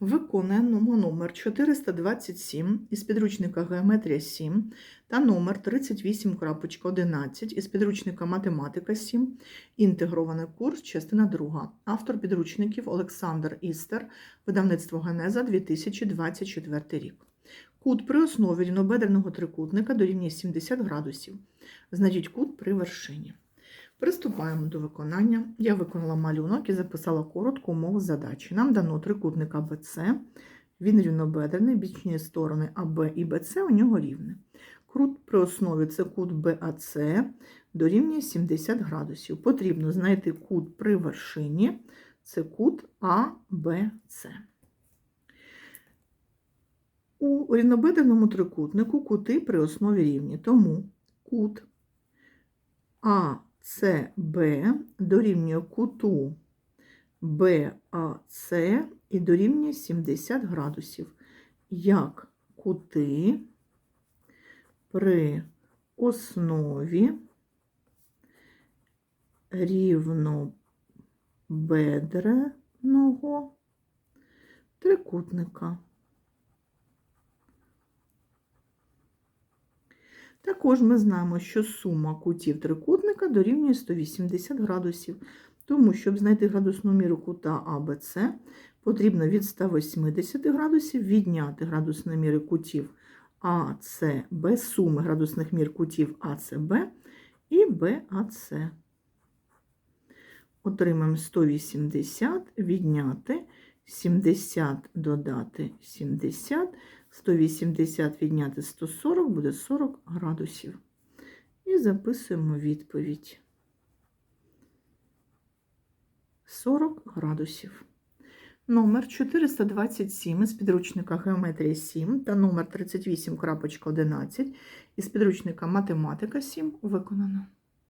Виконуємо номер 427 із підручника Геометрія 7 та номер 38.11 із підручника Математика 7, інтегрований курс, частина 2. Автор підручників Олександр Істер, видавництво Генеза 2024 рік. Кут при основі рівнобедреного трикутника дорівнює 70 градусів. Знайдіть кут при вершині. Приступаємо до виконання. Я виконала малюнок і записала коротку умову задачі. Нам дано трикутник АБЦ, він рівнобедрений, бічні сторони АБ і БЦ у нього рівне. Кут при основі це кут БАЦ дорівнює 70 градусів. Потрібно знайти кут при вершині, це кут АБЦ. У рівнобедреному трикутнику кути при основі рівні, тому кут АЦБ дорівнює куту БАЦ і дорівнює 70 градусів, як кути при основі рівнобедреного трикутника. Також ми знаємо, що сума кутів трикутника дорівнює 180 градусів, тому, щоб знайти градусну міру кута АБЦ, потрібно від 180 градусів відняти градусні міри кутів АЦБ, суми градусних мір кутів АЦБ і БАЦ. Отримаємо 180, відняти 70 додати 70, 180 відняти 140 буде 40 градусів. І записуємо відповідь. 40 градусів. Номер 427 із підручника Геометрія 7 та номер 38.11 із підручника Математика 7 виконано.